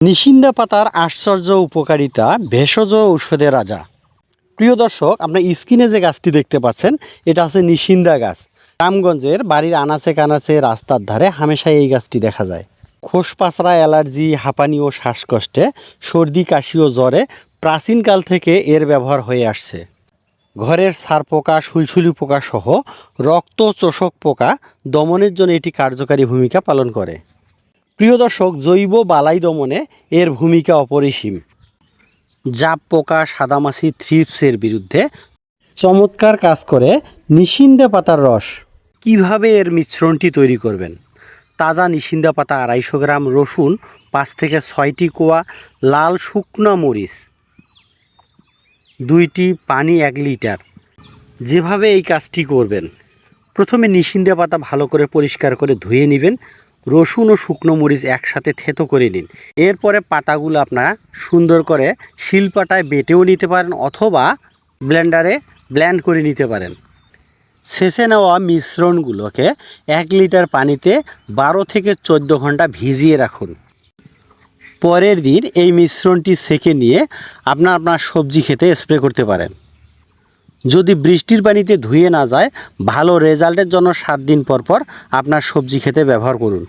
নিশিন্দা পাতার আশ্চর্য উপকারিতা ভেষজ ঔষধের রাজা। প্রিয় দর্শক আপনার স্ক্রিনে যে গাছটি দেখতে পাচ্ছেন, এটা হচ্ছে নিশিন্দা গাছ। রামগঞ্জের বাড়ির আনাচে কানাচে রাস্তার ধারে হামেশাই এই গাছটি দেখা যায়। খোসপাসরা অ্যালার্জি, হাঁপানি ও শ্বাসকষ্টে সর্দি, কাশি ও জ্বরে প্রাচীনকাল থেকে এর ব্যবহার হয়ে আসছে। ঘরের সার পোকা, সুলসুলি পোকা সহ রক্ত চোষক পোকা দমনের জন্য এটি কার্যকারী ভূমিকা পালন করে। প্রিয় দর্শক, জৈব বালাই দমনে এর ভূমিকা অপরিসীম। জাপ পোকা, সাদামাছি, থ্রিপসের বিরুদ্ধে চমৎকার কাজ করে নিশিন্দা পাতার রস। কীভাবে এর মিশ্রণটি তৈরি করবেন? তাজা নিশিন্দা পাতা আড়াইশো গ্রাম, রসুন পাঁচ থেকে ছয়টি কোয়া, লাল শুকনো মরিচ দুইটি, পানি এক লিটার। যেভাবে এই কাজটি করবেন, প্রথমে নিশিন্দা পাতা ভালো করে পরিষ্কার করে ধুয়ে নেবেন। রসুন ও শুকনো মরিচ একসাথে থেতো করে নিন। এরপরে পাতাগুলো আপনারা সুন্দর করে শিলপাটায় বেটেও নিতে পারেন অথবা ব্লেন্ডারে ব্ল্যান্ড করে নিতে পারেন। শেষে নেওয়া মিশ্রণগুলোকে এক লিটার পানিতে বারো থেকে চোদ্দ ঘণ্টা ভিজিয়ে রাখুন। পরের দিন এই মিশ্রণটি সেকে নিয়ে আপনার আপনার সবজি খেতে স্প্রে করতে পারেন। যদি বৃষ্টির পানিতে ধুয়ে না যায়, ভালো রেজাল্টের জন্য সাত দিন পর পর আপনার সবজি খেতে ব্যবহার করুন।